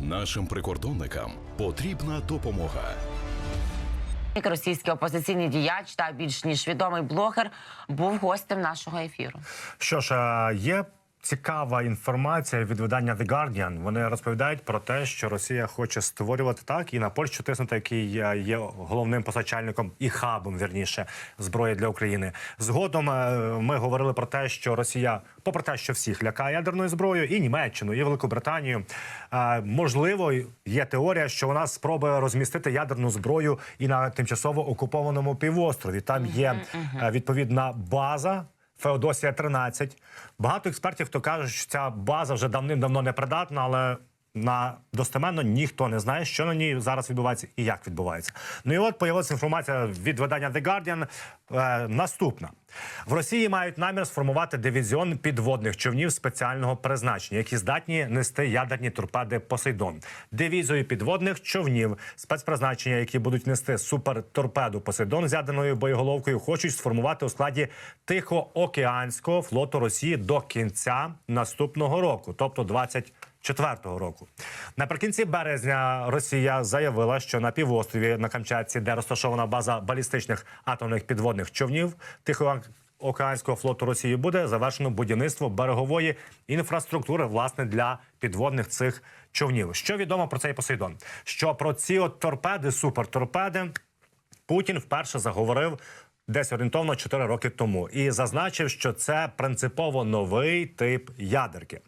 Нашим прикордонникам потрібна допомога. Російський опозиційний діяч та більш ніж відомий блогер був гостем нашого ефіру. Що ж, є цікава інформація від видання The Guardian. Вони розповідають про те, що Росія хоче створювати так і на Польщу тиснути, який є- є головним постачальником і хабом, вірніше, зброї для України. Згодом е, ми говорили про те, що Росія, попри те, що всіх лякає ядерною зброєю, і Німеччину, і Велику Британію. е, Можливо, є теорія, що вона спробує розмістити ядерну зброю і на тимчасово окупованому півострові. Там є е, відповідна база. Феодосія 13. Багато експертів, хто кажуть, що ця база вже давним-давно не придатна, але на достеменно ніхто не знає, що на ній зараз відбувається і як відбувається. Ну і от появилася інформація від видання The Guardian. Е, наступна в Росії мають намір сформувати дивізіон підводних човнів спеціального призначення, які здатні нести ядерні торпеди Посейдон. Дивізію підводних човнів спецпризначення, які будуть нести суперторпеду Посейдон з ядерною боєголовкою, хочуть сформувати у складі Тихоокеанського флоту Росії до кінця наступного року, тобто 20 Четвертого року наприкінці березня Росія заявила, що на півострові на Камчатці, де розташована база балістичних атомних підводних човнів Тихоокеанського флоту Росії, буде завершено будівництво берегової інфраструктури власне для підводних цих човнів. Що відомо про цей Посейдон? Що про ці от торпеди, суперторпеди, Путін вперше заговорив. Десь орієнтовно 4 роки тому і зазначив, що це принципово новий тип ядерки.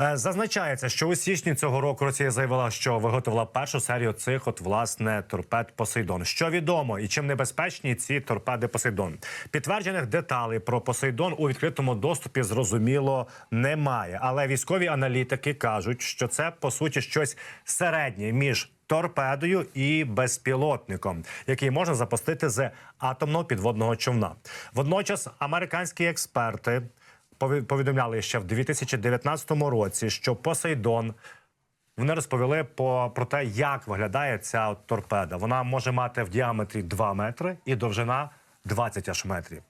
Е, Зазначається, що у січні цього року Росія заявила, що виготовила першу серію цих от власне торпед Посейдон. Що відомо і чим небезпечні ці торпеди Посейдон? Підтверджених деталей про Посейдон у відкритому доступі зрозуміло немає. Але військові аналітики кажуть, що це по суті щось середнє між торпедою і безпілотником, який можна запустити з атомного підводного човна. Водночас американські експерти повідомляли ще в 2019 році, що Посейдон. Вони розповіли по про те, як виглядає ця торпеда. Вона може мати в діаметрі 2 метри і довжина 20 аж метрів.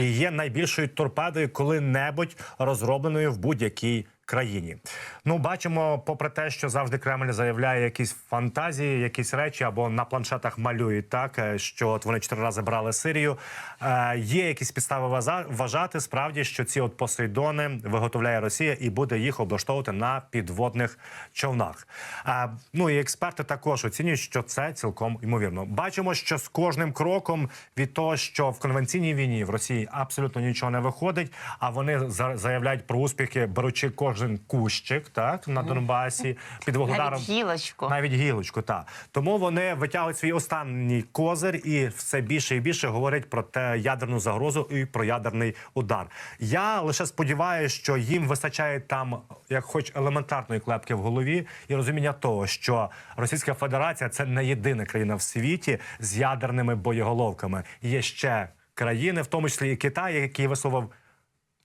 І є найбільшою торпедою коли-небудь розробленою в будь-якій країні. Ну, бачимо, попри те, що завжди Кремль заявляє якісь фантазії, якісь речі або на планшетах малюють так, е, що от вони чотири рази брали Сирію. Е, є якісь підстави вважати справді, що ці от посейдони виготовляє Росія і буде їх облаштовувати на підводних човнах. Е, ну і експерти також оцінюють, що це цілком ймовірно. Бачимо, що з кожним кроком від того, що в конвенційній війні в Росії абсолютно нічого не виходить, а вони за- заявляють про успіхи, беручи кожен кущик, так на Донбасі під вугледаром. Навіть гілочку. Навіть гілочку, так. Тому вони витягують свій останній козир і все більше і більше говорять про те ядерну загрозу і про ядерний удар. Я лише сподіваюся, що їм вистачає там, як хоч елементарної клепки в голові, і розуміння того, що Російська Федерація це не єдина країна в світі з ядерними боєголовками. Є ще країни, в тому числі і Китай, який висловив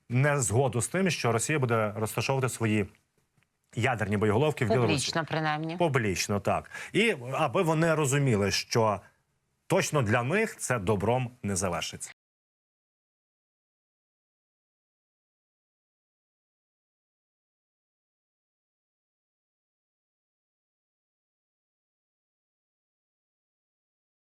не згоду з тим, що Росія буде розташовувати свої ядерні боєголовки в Білорусі. Публічно, принаймні. Публічно, так. І аби вони розуміли, що точно для них це добром не завершиться.